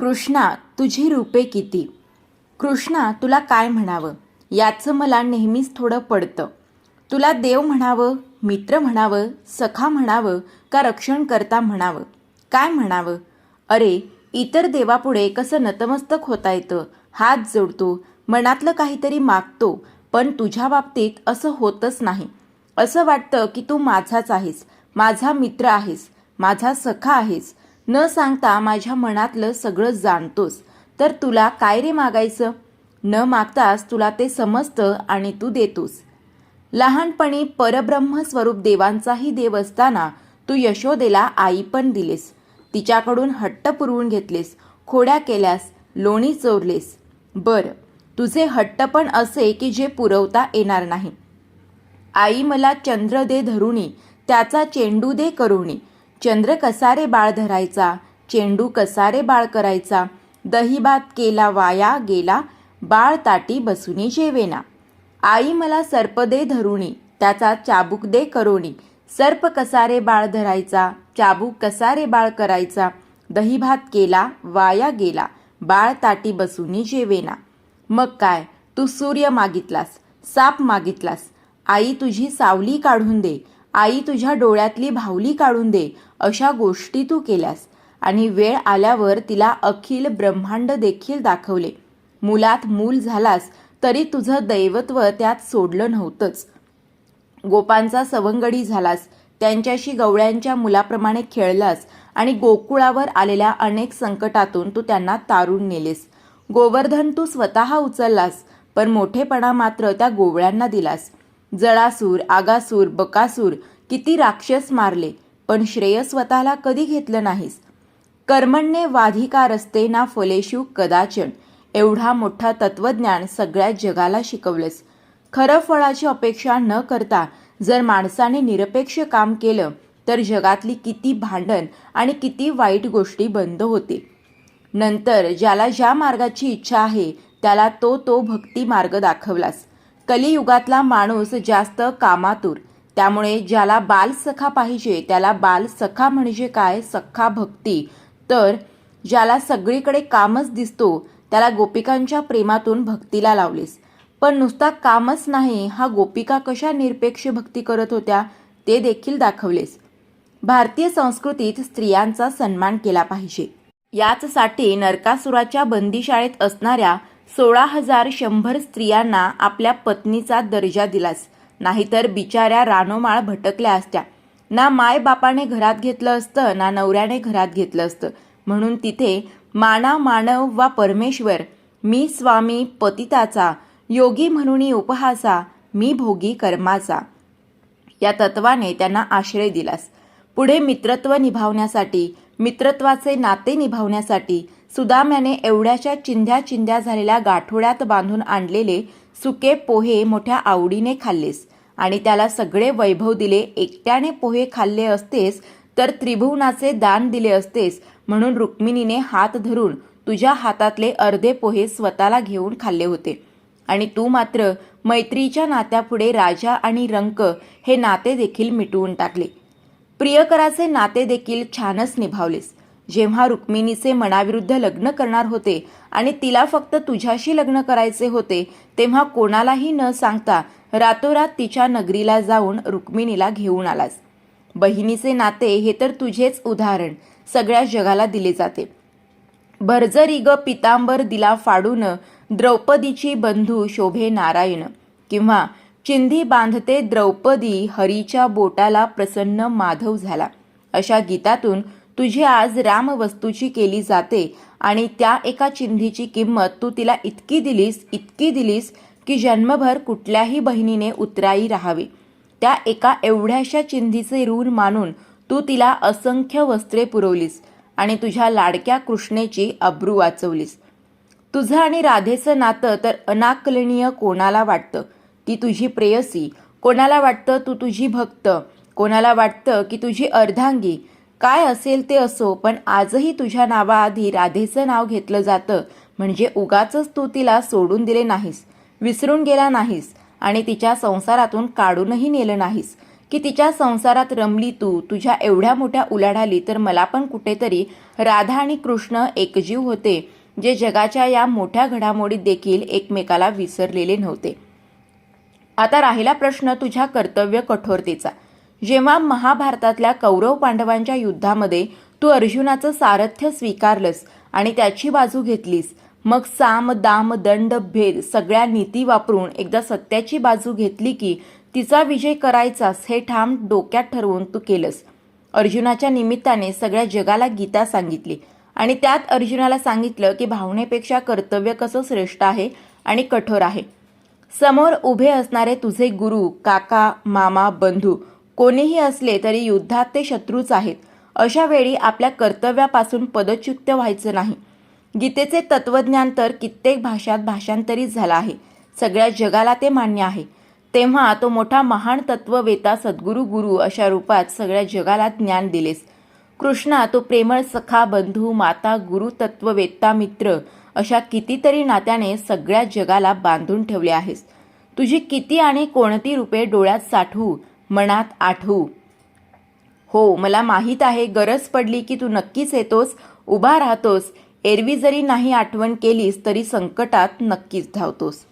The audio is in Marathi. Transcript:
कृष्णा तुझी रूपे किती? कृष्णा तुला काय म्हणावं? याचं मला नेहमीच थोडं पडतं. तुला देव म्हणावं मित्र म्हणावं सखा म्हणावं का रक्षणकर्ता म्हणावं? काय म्हणावं? अरे इतर देवापुढे कसं नतमस्तक होता येतं? हात जोडतो मनातलं काहीतरी मागतो पण तुझ्या बाबतीत असं होतच नाही. असं वाटतं की तू माझाच आहेस माझा मित्र आहेस माझा सखा आहेस न सांगता माझ्या मनातलं सगळं जाणतोस. तर तुला काय रे मागायचं? न मागताच तुला ते समजतं आणि तू देतोस. लहानपणी परब्रह्म स्वरूप देवांचाही देव असताना तू यशोदेला आई पण दिलेस. तिच्याकडून हट्ट पुरवून घेतलेस. खोड्या केल्यास लोणी चोरलेस. बरं तुझे हट्ट पण असे की जे पुरवता येणार नाही. आई मला चंद्र दे धरुणी त्याचा चेंडू दे करुणी. चंद्र कसारे बाळ धरायचा चेंडू कसारे बाळ करायचा दहीभात केला वाया गेला बाळ ताटी बसुनी जेवेना. आई मला सर्प दे धरुणी त्याचा चाबूक दे करोणी सर्प कसारे बाळ धरायचा चाबूक कसारे बाळ करायचा दहीभात केला वाया गेला बाळ ताटी बसुनी जेवेना. मग काय तू सूर्य मागितलास साप मागितलास. आई तुझी सावली काढून दे आई तुझ्या डोळ्यातली भावली काढून दे अशा गोष्टी तू केल्यास. आणि वेळ आल्यावर तिला अखिल ब्रह्मांड देखील दाखवले. मुलात मूल झालास तरी तुझं दैवत्व त्यात सोडलं नव्हतंच. गोपांचा सवंगडी झालास त्यांच्याशी गवळ्यांच्या मुलाप्रमाणे खेळलास आणि गोकुळावर आलेल्या अनेक संकटातून तू त्यांना तारून नेलेस. गोवर्धन तू स्वतः उचललास पण मोठेपणा मात्र त्या गोवळ्यांना दिलास. जळासूर आगासूर बकासूर किती राक्षस मारले पण श्रेय स्वतःला कधी घेतलं नाहीस. कर्मण्ये वाधिका रस्ते ना फलेशू कदाचन एवढा मोठा तत्वज्ञान सगळ्या जगाला शिकवलंस. खरं फळाची अपेक्षा न करता जर माणसाने निरपेक्ष काम केलं तर जगातली किती भांडण आणि किती वाईट गोष्टी बंद होतील. नंतर ज्याला ज्या मार्गाची इच्छा आहे त्याला तो तो भक्ती मार्ग दाखवलास. कलियुगातला माणूस जास्त कामातूर. त्यामुळे ज्याला बालसखा पाहिजे त्याला बालसखा म्हणजे काय? सखा भक्ती. तर ज्याला सगळीकडे कामच दिसतो त्याला गोपिकांच्या प्रेमातून भक्तीला लावलीस. पण नुसता कामच नाही हा गोपिका कशा निरपेक्ष भक्ती करत होत्या ते देखील दाखवलेस. भारतीय संस्कृतीत स्त्रियांचा सन्मान केला पाहिजे. याचसाठी नरकासुराच्या बंदीशाळेत असणाऱ्या सोळा हजार शंभर स्त्रियांना आपल्या पत्नीचा दर्जा दिलास. नाहीतर बिचाऱ्या रानोमाळ भटकल्या असत्या. ना मायबापाने घरात घेतलं असतं ना नवऱ्याने घरात घेतलं असतं. म्हणून तिथे माना मानव वा परमेश्वर मी स्वामी पतिताचा योगी म्हणून उपहासा मी भोगी कर्माचा. या तत्वाने त्यांना आश्रय दिलास. पुढे मित्रत्व निभावण्यासाठी मित्रत्वाचे नाते निभावण्यासाठी सुदाम्याने एवढ्याशा चिंध्या चिंध्या झालेल्या गाठोड्यात बांधून आणलेले सुके पोहे मोठ्या आवडीने खाल्लेस आणि त्याला सगळे वैभव दिले. एकट्याने पोहे खाल्ले असतेस तर त्रिभुवनाचे दान दिले असतेस म्हणून रुक्मिणीने हात धरून तुझ्या हातातले अर्धे पोहे स्वतःला घेऊन खाल्ले होते. आणि तू मात्र मैत्रीच्या नात्यापुढे राजा आणि रंक हे नाते देखील मिटवून टाकले. प्रियकराचे नाते देखील छानच निभावलेस. जेव्हा रुक्मिणीचे मनाविरुद्ध लग्न करणार होते आणि तिला फक्त तुझ्याशी लग्न करायचे होते तेव्हा कोणालाही न सांगता रातोरात तिच्या नगरीला जाऊन रुक्मिणीला घेऊन आलास. बहिणीचे नाते हे तर तुझेच उदाहरण सगळ्या जगाला दिले जाते. भरजरी ग पितांबर दिला फाडून द्रौपदीची बंधू शोभे नारायण किंवा चिंधी बांधते द्रौपदी हरीच्या बोटाला प्रसन्न माधव झाला. अशा गीतातून तुझी आज रामवस्तूची केली जाते आणि त्या एका चिंधीची किंमत तू तिला इतकी दिलीस इतकी दिलीस की जन्मभर कुठल्याही बहिणीने उतराई राहावी. त्या एका एवढ्याशा चिंधीचे ऋण मानून तू तिला असंख्य वस्त्रे पुरवलीस आणि तुझ्या लाडक्या कृष्णेची अब्रू वाचवलीस. तुझं आणि राधेचं नातं तर अनाकलनीय कोणाला वाटतं? ती तुझी प्रेयसी. कोणाला वाटतं तू तुझी भक्त? कोणाला वाटतं की तुझी अर्धांगी? काय असेल ते असो पण आजही तुझ्या नावाआधी राधेचं नाव घेतलं जातं. म्हणजे उगाच तू तिला सोडून दिले नाहीस विसरून गेला नाहीस आणि तिच्या संसारातून काढूनही नेलं नाहीस. की तिच्या संसारात रमली तू तुझ्या एवढ्या मोठ्या उलाढाली तर मला पण कुठेतरी राधा आणि कृष्ण एकजीव होते जे जगाच्या या मोठ्या घडामोडीत देखील एकमेकाला विसरलेले नव्हते. आता राहिला प्रश्न तुझ्या कर्तव्य कठोरतेचा. जेव्हा महाभारतातल्या कौरव पांडवांच्या युद्धामध्ये तू अर्जुनाचं सारथ्य स्वीकारलंस आणि त्याची बाजू घेतलीस मग साम दाम दंड भेद सगळ्या नीती वापरून एकदा सत्याची बाजू घेतली की तिचा विजय करायचास हे ठाम डोक्यात ठरवून तू केलंस. अर्जुनाच्या निमित्ताने सगळ्या जगाला गीता सांगितली आणि त्यात अर्जुनाला सांगितलं की भावनेपेक्षा कर्तव्य कसं श्रेष्ठ आहे आणि कठोर आहे. समोर उभे असणारे तुझे गुरु काका मामा बंधू कोणीही असले तरी युद्धात ते शत्रूच आहेत. अशा वेळी आपल्या कर्तव्यापासून पदच्युत व्हायचं नाही. गीतेचे तत्वज्ञान तर कित्येक भाषात भाषांतरित झालं आहे. सगळ्या जगाला ते मान्य आहे. तेव्हा तो मोठा महान तत्ववेता सद्गुरू गुरु अशा रूपात सगळ्या जगाला ज्ञान दिलेस. कृष्णा तो प्रेमळ सखा बंधू माता गुरु तत्ववेत्ता मित्र अशा कितीतरी नात्याने सगळ्या जगाला बांधून ठेवले आहेस. तुझी किती आणि कोणती रूपे डोळ्यात साठवू मनात आठवू. हो मला माहीत आहे गरज पडली की तू नक्कीच येतोस उभा राहतोस. एरवी जरी नाही आठवण केलीस तरी संकटात नक्कीच धावतोस.